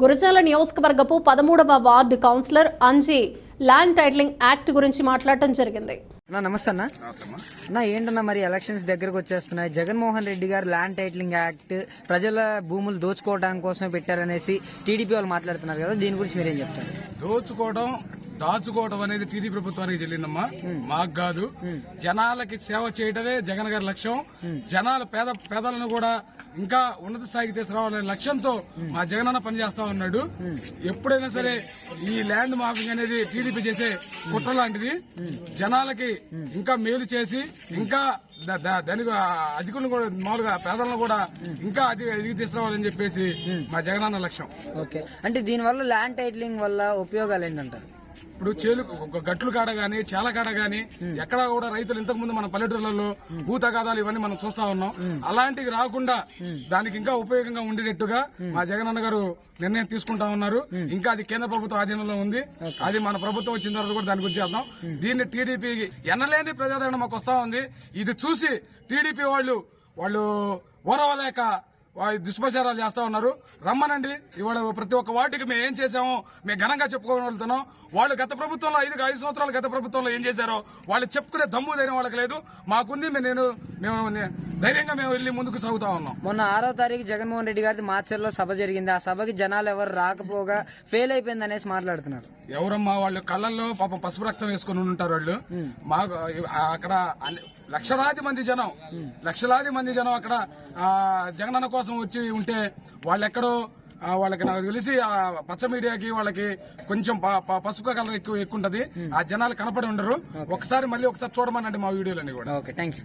గురజాల నియోజకవర్గపు పదమూడవ ward councillor Anji land titling act గురించి మాట్లాడటం జరిగింది. అన్న నమస్తే అన్న. అన్న ఏంటన్నా మరి ఎలక్షన్స్ దగ్గరకు వచ్చేస్తున్నాయి? జగన్మోహన్ రెడ్డి గారు ల్యాండ్ టైటిలింగ్ యాక్ట్ ప్రజల భూములు దోచుకోవడానికి కోసమే పెట్టారనేసి టీడీపీ వాళ్ళు మాట్లాడుతున్నారు కదా దీని గురించి మీరేం చెప్తారు? దోచుకోవడం దాచుకోవడం అనేది టీడీ ప్రభుత్వానికి చెల్లిందమ్మా. మాకు కాదు. జనాలకి సేవ చేయడమే జగన్ గారి లక్ష్యం. జనాల పేద పేదలను కూడా ఇంకా ఉన్నత స్థాయికి తీసుకురావాలనే లక్ష్యంతో మా జగనన్న పనిచేస్తా ఉన్నాడు. ఎప్పుడైనా సరే ఈ ల్యాండ్ మాఫింగ్ అనేది టీడీపీ చేసే కుట్ర లాంటిది. జనాలకి ఇంకా మేలు చేసి ఇంకా దానికి అధికులను కూడా మామూలుగా పేదలను కూడా ఇంకా అధిక ఎదిగి తీసుకురావాలని చెప్పేసి మా జగనన్న లక్ష్యం. ఓకే. అంటే దీనివల్ల ల్యాండ్ టైటిలింగ్ వల్ల ఉపయోగాలు ఏంటంటారు? ఇప్పుడు చేలు గట్లు కాడ గాని చేల కాడ గాని ఎక్కడా కూడా రైతులు ఇంతకు ముందు మన పల్లెటూర్లలో భూతగాదాలు ఇవన్నీ మనం చూస్తా ఉన్నాం. అలాంటివి రాకుండా దానికి ఇంకా ఉపయోగంగా ఉండేటట్టుగా మా జగనన్న గారు నిర్ణయం తీసుకుంటా ఉన్నారు. ఇంకా అది కేంద్ర ప్రభుత్వ ఆధీనంలో ఉంది. అది మన ప్రభుత్వం వచ్చిన తర్వాత కూడా దాని గురించి చేద్దాం. దీన్ని టీడీపీకి ఎన్నలేని ప్రజాదరణ మాకు వస్తా ఉంది. ఇది చూసి టీడీపీ వాళ్ళు వాళ్ళు ఓరవలేక దుష్ప్రచారాలు చేస్తా ఉన్నారు. రమ్మనండి. ఇవాళ ప్రతి ఒక్క వాటికి మేము ఏం చేసామో మేము ఘనంగా చెప్పుకోగలుగుతున్నాం వాళ్ళు గత ప్రభుత్వంలో ఐదు ఐదు సంవత్సరాలు గత ప్రభుత్వంలో ఏం చేశారో వాళ్ళు చెప్పుకునే దమ్ము ధైర్యం వాళ్ళకి లేదు. మాకుంది నేను మేము ధైర్యంగా మేము వెళ్ళి ముందుకు సాగుతా ఉన్నాం. మొన్న ఆరో తారీఖు జగన్మోహన్ రెడ్డి గారి మాచర్లో సభ జరిగింది. ఆ సభకి జనాలు ఎవరు రాకపోగా ఫెయిల్ అయిపోయింది అనేసి మాట్లాడుతున్నారు. ఎవరమ్మా వాళ్ళు కళ్ళల్లో పాపం పసుపు రక్తం వేసుకుని ఉంటారు వాళ్ళు. మాకు అక్కడ లక్షలాది మంది జనం లక్షలాది మంది జనం అక్కడ ఆ, జగనన్న కోసం వచ్చి ఉంటే వాళ్ళు ఎక్కడో ఆ, వాళ్ళకి నాకు తెలిసి ఆ పచ్చ మీడియాకి వాళ్ళకి కొంచెం పసుపు కలర్ ఎక్కువ ఎక్కువ ఉంటది. ఆ జనాలు కనపడి ఉండరు. ఒకసారి మళ్ళీ ఒకసారి చూడమనండి మా వీడియోలన్నీ కూడా. Okay thank you